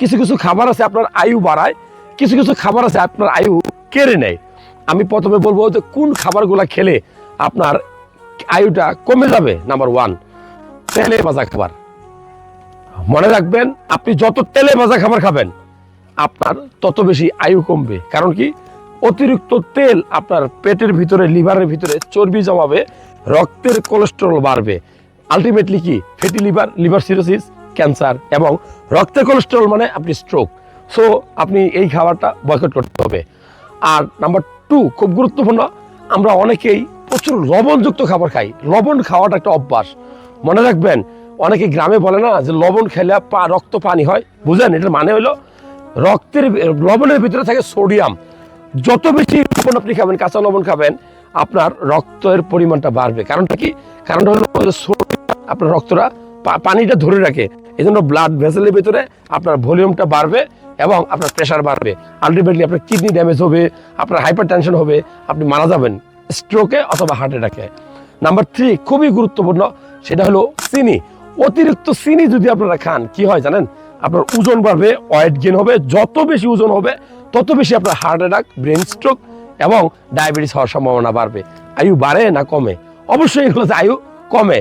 কিছু কিছু খাবার আছে আপনার আয়ু বাড়ায়, কিছু কিছু খাবার আছে আপনার আয়ু কেড়ে নেয়। আমি প্রথমে বলব যে কোন খাবারগুলো খেলে আপনার আয়ুটা কমে যাবে? নাম্বার ওয়ান তেলে ভাজা খাবার। মনে রাখবেন, আপনি যত তেলে ভাজা খাবার খাবেন, আপনার তত বেশি আয়ু কমবে। কারণ কি? অতিরিক্ত তেল আপনার পেটের ভিতরে, লিভারের ভিতরে চর্বি জমাবে, রক্তের কোলেস্টেরল বাড়বে। আলটিমেটলি কি? Fatty liver liver cirrhosis cancer এবং রক্তের কোলেস্ট্রল মানে আপনি স্ট্রোক সো আপনি এই খাবারটা বয়কট করতে হবে। আর নাম্বার টু খুব গুরুত্বপূর্ণ, আমরা অনেকেই প্রচুর লবণযুক্ত খাবার খাই। লবণ খাওয়াটা একটা অভ্যাস। মনে রাখবেন, অনেকে গ্রামে বলে না যে লবণ খেলে পা, রক্ত পানি হয়। বুঝলেন? এটার মানে হলো রক্তের, লবণের ভিতরে থাকে সোডিয়াম। যত বেশি লবণ আপনি খাবেন, কাঁচা লবণ খাবেন, আপনার রক্তের পরিমাণটা বাড়বে। কারণটা কি? কারণটা হলো সোডিয়াম আপনার রক্তটা পানিটা ধরে রাখে। এই জন্য ব্লাড ভেসেলের ভিতরে আপনার ভলিউমটা বাড়বে এবং আপনার প্রেশার বাড়বে। আলটিমেটলি আপনার কিডনি ড্যামেজ হবে, আপনার হাইপার টেনশন হবে, আপনি মারা যাবেন স্ট্রোকে অথবা হার্ট অ্যাটাকে নাম্বার থ্রি খুবই গুরুত্বপূর্ণ, সেটা হলো চিনি। অতিরিক্ত চিনি যদি আপনারা খান, কি হয় জানেন? আপনার ওজন বাড়বে ওয়েট গেন হবে, যত বেশি ওজন হবে, তত বেশি আপনার হার্ট অ্যাটাক ব্রেন স্ট্রোক এবং ডায়াবেটিস হওয়ার সম্ভাবনা বাড়বে। আয়ু বাড়ে না কমে? অবশ্যই এগুলো আয়ু কমে।